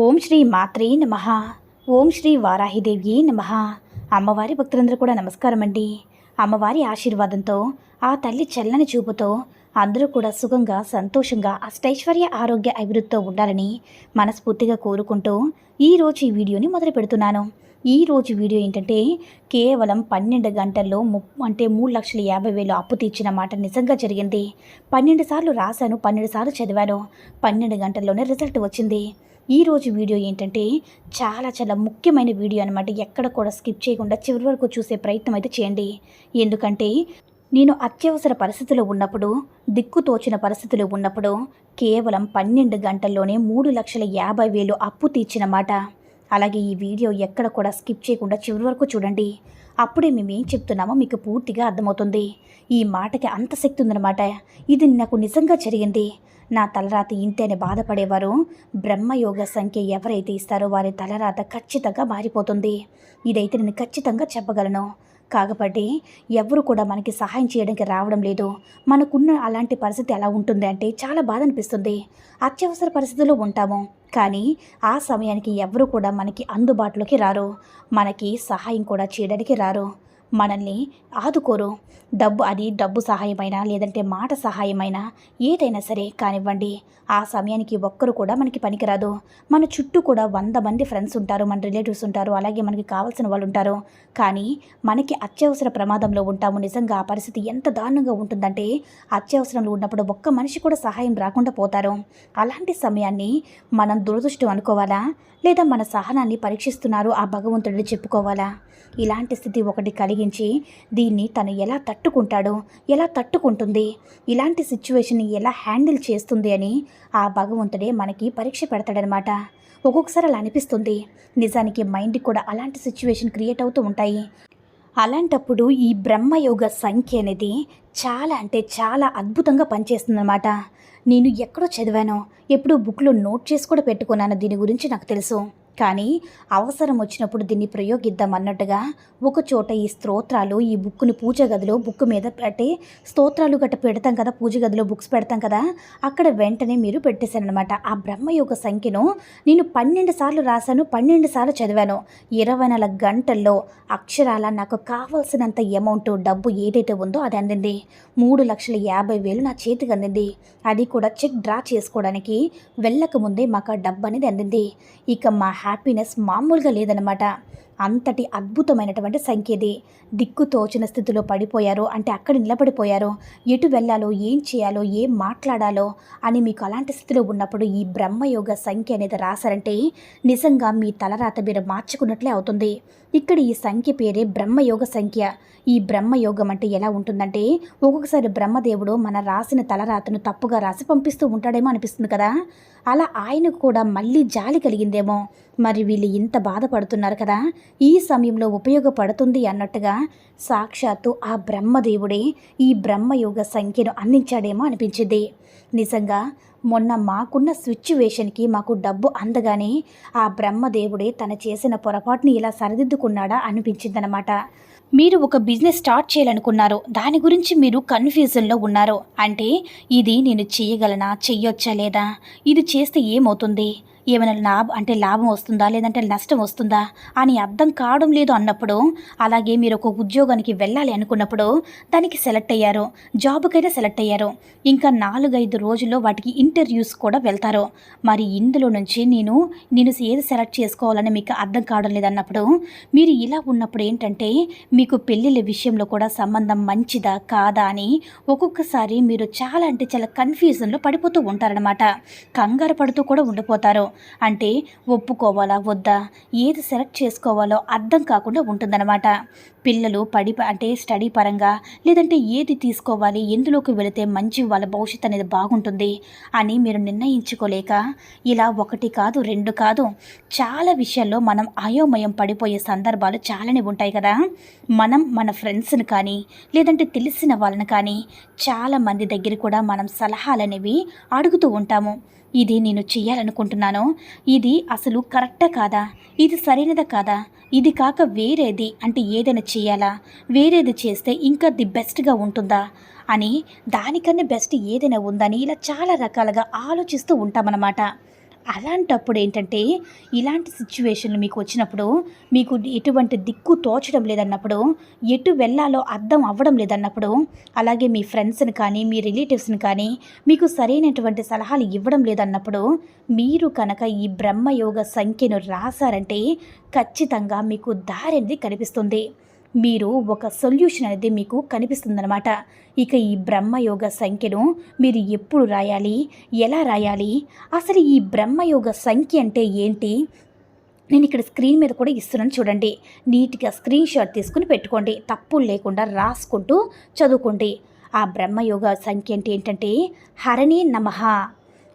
Om Shri మాత్రే నమ. ఓం శ్రీ వారాహిదేవి నమ. అమ్మవారి భక్తులందరూ కూడా నమస్కారం అండి. అమ్మవారి ఆశీర్వాదంతో ఆ తల్లి చల్లని చూపుతో అందరూ కూడా సుఖంగా సంతోషంగా అష్టైశ్వర్య ఆరోగ్య అభివృద్ధితో ఉండాలని మనస్ఫూర్తిగా కోరుకుంటూ ఈరోజు ఈ వీడియోని మొదలు పెడుతున్నాను. ఈ రోజు వీడియో ఏంటంటే కేవలం పన్నెండు గంటల్లో ము అంటే మూడు లక్షల యాభై వేలు అప్పు తీర్చిన మాట నిజంగా జరిగింది. పన్నెండు సార్లు రాశాను పన్నెండు సార్లు చదివాను. పన్నెండు గంటల్లోనే రిజల్ట్ వచ్చింది. ఈ రోజు వీడియో ఏంటంటే చాలా చాలా ముఖ్యమైన వీడియో అనమాట ఎక్కడ కూడా స్కిప్ చేయకుండా చివరి వరకు చూసే ప్రయత్నం అయితే చేయండి. ఎందుకంటే నేను అత్యవసర పరిస్థితిలో ఉన్నప్పుడు దిక్కు తోచిన పరిస్థితిలో ఉన్నప్పుడు కేవలం పన్నెండు గంటల్లోనే మూడు లక్షల యాభై వేలు అప్పు తీర్చిన మాట అలాగే ఈ వీడియో ఎక్కడ కూడా స్కిప్ చేయకుండా చివరి వరకు చూడండి. అప్పుడే మేము ఏం చెప్తున్నామో మీకు పూర్తిగా అర్థమవుతుంది. ఈ మాటకి అంత శక్తి ఉందన్నమాట. ఇది నాకు నిజంగా జరిగింది. నా తలరాత ఇంతేనే బాధపడేవారు? బ్రహ్మయోగ సంఖ్య ఎవరైతే ఇస్తారో వారి తలరాత ఖచ్చితంగా మారిపోతుంది. ఇదైతే నేను ఖచ్చితంగా చెప్పగలను. కాకపోతే ఎవరు కూడా మనకి సహాయం చేయడానికి రావడం లేదు. మనకున్న అలాంటి పరిస్థితి ఎలా ఉంటుంది అంటే చాలా బాధ అనిపిస్తుంది. అత్యవసర పరిస్థితుల్లో ఉంటాము. కానీ ఆ సమయానికి ఎవరు కూడా మనకి అందుబాటులోకి రారు. మనకి సహాయం కూడా చేయడానికి రారు. మనల్ని ఆదుకోరు. డబ్బు అది డబ్బు సహాయమైనా లేదంటే మాట సహాయమైనా ఏదైనా సరే కానివ్వండి. ఆ సమయానికి ఒక్కరు కూడా మనకి పనికిరాదు. మన చుట్టూ కూడా వంద మంది ఫ్రెండ్స్ ఉంటారు మన రిలేటివ్స్ ఉంటారు అలాగే మనకి కావాల్సిన వాళ్ళు ఉంటారు. కానీ మనకి అత్యవసర ప్రమాదంలో ఉంటాము. నిజంగా ఆ పరిస్థితి ఎంత దారుణంగా ఉంటుందంటే అత్యవసరంలో ఉన్నప్పుడు ఒక్క మనిషి కూడా సహాయం రాకుండా పోతారు. అలాంటి సమయాన్ని మనం దురదృష్టం అనుకోవాలా? లేదా మన సహనాన్ని పరీక్షిస్తున్నారు ఆ భగవంతుడిని చెప్పుకోవాలా? ఇలాంటి స్థితి ఒకటి కలిగి ఉపయోగించి దీన్ని తను ఎలా తట్టుకుంటాడో ఎలా తట్టుకుంటుంది ఇలాంటి సిచ్యువేషన్ని ఎలా హ్యాండిల్ చేస్తుంది అని ఆ భగవంతుడే మనకి పరీక్ష పెడతాడనమాట ఒక్కొక్కసారి అలా అనిపిస్తుంది. నిజానికి మైండ్ కూడా అలాంటి సిచ్యువేషన్ క్రియేట్ అవుతూ ఉంటాయి. అలాంటప్పుడు ఈ బ్రహ్మయోగ సంఖ్య అనేది చాలా అంటే చాలా అద్భుతంగా పనిచేస్తుందన్నమాట. నేను ఎక్కడో చదివానో ఎప్పుడూ బుక్లో నోట్ చేసి కూడా పెట్టుకున్నాను దీని గురించి నాకు తెలుసు. కానీ అవసరం వచ్చినప్పుడు దీన్ని ప్రయోగిద్దాం అన్నట్టుగా ఈ స్తోత్రాలు ఈ బుక్ని పూజ గదిలో బుక్ మీద పెట్టి స్తోత్రాలు గట్ట పెడతాం కదా పూజ గదిలో బుక్స్ పెడతాం కదా అక్కడ వెంటనే మీరు పెట్టేశారనమాట ఆ బ్రహ్మయోగ సంఖ్యను నేను పన్నెండు సార్లు రాశాను పన్నెండు సార్లు చదివాను. ఇరవై నాలుగు గంటల్లో అక్షరాల నాకు కావాల్సినంత అమౌంట్ డబ్బు ఏదైతే ఉందో అది అందింది. మూడు లక్షల యాభై వేలు నా చేతికి అందింది. అది కూడా చెక్ డ్రా చేసుకోవడానికి వెళ్ళక ముందే మాకు ఆ డబ్బు అనేది అందింది. ఇక మా హ్యాపీనెస్ మామూలుగా లేదనమాట అంతటి అద్భుతమైనటువంటి సంఖ్యది దిక్కు తోచిన స్థితిలో పడిపోయారు. అంటే అక్కడ నిలబడిపోయారు. ఎటు వెళ్ళాలో ఏం చేయాలో ఏం మాట్లాడాలో అని మీకు అలాంటి స్థితిలో ఉన్నప్పుడు ఈ బ్రహ్మయోగ సంఖ్య అనేది రాశారంటే నిజంగా మీ తలరాత మీరు మార్చుకున్నట్లే అవుతుంది. ఇక్కడ ఈ సంఖ్య పేరే బ్రహ్మయోగ సంఖ్య. ఈ బ్రహ్మయోగం అంటే ఎలా ఉంటుందంటే ఒక్కొక్కసారి బ్రహ్మదేవుడు మన రాసిన తలరాతను తప్పుగా రాసి పంపిస్తూ ఉంటాడేమో అనిపిస్తుంది కదా. అలా ఆయనకు కూడా మళ్ళీ జాలి కలిగిందేమో. మరి వీళ్ళు ఇంత బాధపడుతున్నారు కదా? ఈ సమయంలో ఉపయోగపడుతుంది అన్నట్టుగా సాక్షాత్తు ఆ బ్రహ్మదేవుడే ఈ బ్రహ్మయోగ సంఖ్యను అందించాడేమో అనిపించింది. నిజంగా మొన్న మాకున్న సిచ్యువేషన్కి మాకు డబ్బు అందగానే ఆ బ్రహ్మదేవుడే తన చేసిన పొరపాటుని ఇలా సరిదిద్దుకున్నాడా అనిపించిందనమాట మీరు ఒక బిజినెస్ స్టార్ట్ చేయాలనుకున్నారు దాని గురించి మీరు కన్ఫ్యూజన్లో ఉన్నారు అంటే ఇది నేను చేయగలనా చెయ్యొచ్చా లేదా? ఇది చేస్తే ఏమవుతుంది? ఏమైనా లాభ అంటే లాభం వస్తుందా? లేదంటే నష్టం వస్తుందా? అని అర్థం కావడం లేదు అన్నప్పుడు అలాగే మీరు ఒక ఉద్యోగానికి వెళ్ళాలి అనుకున్నప్పుడు దానికి సెలెక్ట్ అయ్యారు. జాబ్కైనా సెలెక్ట్ అయ్యారు. ఇంకా నాలుగైదు రోజుల్లో వాటికి ఇంటర్వ్యూస్ కూడా వెళ్తారు. మరి ఇందులో నుంచి నేను నేను ఏది సెలెక్ట్ చేసుకోవాలని మీకు అర్థం కావడం లేదన్నప్పుడు మీరు ఇలా ఉన్నప్పుడు ఏంటంటే మీకు పెళ్ళిళ్ళ విషయంలో కూడా సంబంధం మంచిదా? కాదా? అని ఒక్కొక్కసారి మీరు చాలా అంటే చాలా కన్ఫ్యూజన్లో పడిపోతూ ఉంటారనమాట కంగారు పడుతూ కూడా ఉండిపోతారు. అంటే ఒప్పుకోవాలా వద్దా? ఏది సెలెక్ట్ చేసుకోవాలో అర్థం కాకుండా ఉంటుందన్నమాట. పిల్లలు పడి అంటే స్టడీ పరంగా లేదంటే ఏది తీసుకోవాలి ఎందులోకి వెళితే మంచి వాళ్ళ భవిష్యత్తు అనేది బాగుంటుంది అని మీరు నిర్ణయించుకోలేక ఇలా ఒకటి కాదు రెండు కాదు చాలా విషయాల్లో మనం అయోమయం పడిపోయే సందర్భాలు చాలానే ఉంటాయి కదా. మనం మన ఫ్రెండ్స్ని కానీ లేదంటే తెలిసిన వాళ్ళని కానీ చాలామంది దగ్గర కూడా మనం సలహాలు అనేవి అడుగుతూ ఉంటాము. ఇది నేను చేయాలనుకుంటున్నాను ఇది అసలు కరెక్టా కాదా? ఇది సరైనదా కాదా? ఇది కాక వేరేది అంటే ఏదైనా చేయాలా వేరేది చేస్తే ఇంకా ది బెస్ట్గా ఉంటుందా? అని దానికన్నా బెస్ట్ ఏదైనా ఉందని ఇలా చాలా రకాలుగా ఆలోచిస్తూ ఉంటామన్నమాట. అలాంటప్పుడు ఏంటంటే ఇలాంటి సిచ్యువేషన్లు మీకు వచ్చినప్పుడు మీకు ఎటువంటి దిక్కు తోచడం లేదన్నప్పుడు ఎటు వెళ్ళాలో అర్థం అవ్వడం లేదన్నప్పుడు అలాగే మీ ఫ్రెండ్స్ని కానీ మీ రిలేటివ్స్ని కానీ మీకు సరైనటువంటి సలహాలు ఇవ్వడం లేదన్నప్పుడు మీరు కనుక ఈ బ్రహ్మయోగ సంఖ్యను రాశారంటే ఖచ్చితంగా మీకు దారి అనేది కనిపిస్తుంది. మీరు ఒక సొల్యూషన్ అనేది మీకు కనిపిస్తుందన్నమాట. ఇక ఈ బ్రహ్మయోగ సంఖ్యను మీరు ఎప్పుడు రాయాలి? ఎలా రాయాలి? అసలు ఈ బ్రహ్మయోగ సంఖ్య అంటే ఏంటి? నేను ఇక్కడ స్క్రీన్ మీద కూడా ఇస్తున్నాను చూడండి. నీట్గా స్క్రీన్ షాట్ తీసుకుని పెట్టుకోండి. తప్పులు లేకుండా రాసుకుంటూ చదువుకోండి. ఆ బ్రహ్మయోగ సంఖ్య అంటే ఏంటంటే హరణి నమః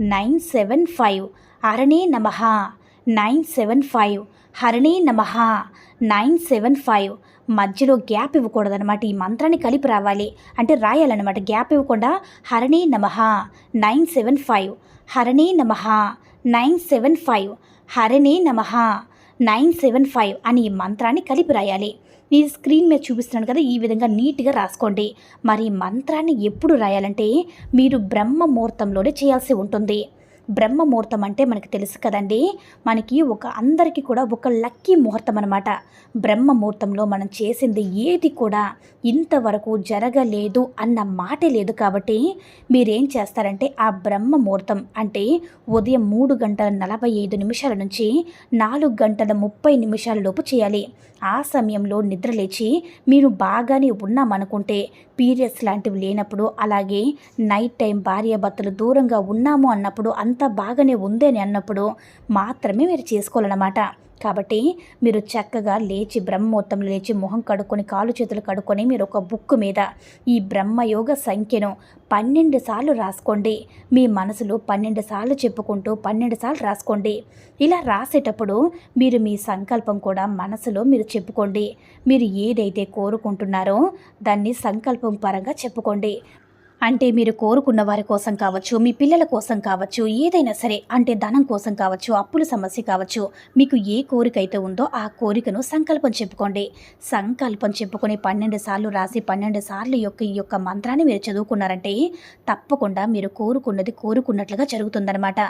నైన్ సెవెన్ ఫైవ్ హరణి నమః నైన్ సెవెన్ ఫైవ్ హరణి నమః నైన్ సెవెన్ ఫైవ్ మధ్యలో గ్యాప్ ఇవ్వకూడదనమాట ఈ మంత్రాన్ని కలిపి రావాలి. అంటే రాయాలన్నమాట. గ్యాప్ ఇవ్వకుండా హరణి నమః నైన్ సెవెన్ ఫైవ్. హరణి నమః నైన్ సెవెన్ ఫైవ్. హరణి నమః నైన్ సెవెన్ ఫైవ్ అని ఈ మంత్రాన్ని కలిపి రాయాలి. నేను స్క్రీన్ మీద చూపిస్తున్నాను కదా ఈ విధంగా నీట్గా రాసుకోండి. మరి ఈ మంత్రాన్ని ఎప్పుడు రాయాలంటే మీరు బ్రహ్మ ముహూర్తంలోనే చేయాల్సి ఉంటుంది. బ్రహ్మ ముహూర్తం అంటే మనకి తెలుసు కదండి. మనకి ఒక అందరికీ కూడా ఒక లక్కీ ముహూర్తం అనమాట బ్రహ్మ ముహూర్తంలో మనం చేసింది ఏది కూడా ఇంతవరకు జరగలేదు అన్న మాటే లేదు కాబట్టి మీరేం చేస్తారంటే ఆ బ్రహ్మ ముహూర్తం అంటే ఉదయం మూడు గంటల నలభై ఐదు నిమిషాల నుంచి నాలుగు గంటల ముప్పై నిమిషాల లోపు చేయాలి. ఆ సమయంలో నిద్రలేచి మీరు బాగానే ఉన్నామనుకుంటే పీరియడ్స్ లాంటివి లేనప్పుడు అలాగే నైట్ టైం భార్యాభర్తలు దూరంగా ఉన్నాము అన్నప్పుడు అంతా బాగానే ఉంది అని అన్నప్పుడు మాత్రమే మీరు చేసుకోవాలన్నమాట. కాబట్టి మీరు చక్కగా లేచి బ్రహ్మోత్తం లేచి మొహం కడుక్కొని కాలు చేతులు కడుక్కొని మీరు ఒక బుక్ మీద ఈ బ్రహ్మయోగ సంఖ్యను పన్నెండు సార్లు రాసుకోండి. మీ మనసులో పన్నెండు సార్లు చెప్పుకుంటూ పన్నెండు సార్లు రాసుకోండి. ఇలా రాసేటప్పుడు మీరు మీ సంకల్పం కూడా మనసులో మీరు చెప్పుకోండి. మీరు ఏదైతే కోరుకుంటున్నారో దాన్ని సంకల్పం పరంగా చెప్పుకోండి. అంటే మీరు కోరుకున్న వారి కోసం కావచ్చు మీ పిల్లల కోసం కావచ్చు ఏదైనా సరే అంటే ధనం కోసం కావచ్చు అప్పుల సమస్య కావచ్చు మీకు ఏ కోరిక అయితే ఉందో ఆ కోరికను సంకల్పం చెప్పుకోండి. సంకల్పం చెప్పుకొని పన్నెండు సార్లు రాసి పన్నెండు సార్లు యొక్క ఈ యొక్క మంత్రాన్ని మీరు చదువుకున్నారంటే తప్పకుండా మీరు కోరుకున్నది కోరుకున్నట్లుగా జరుగుతుందనమాట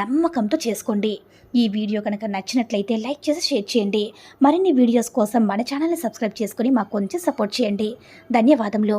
నమ్మకంతో చేసుకోండి. ఈ వీడియో కనుక నచ్చినట్లయితే లైక్ చేసి షేర్ చేయండి. మరిన్ని వీడియోస్ కోసం మన ఛానల్ని సబ్స్క్రైబ్ చేసుకొని మాకు కొంచెం సపోర్ట్ చేయండి. ధన్యవాదములు.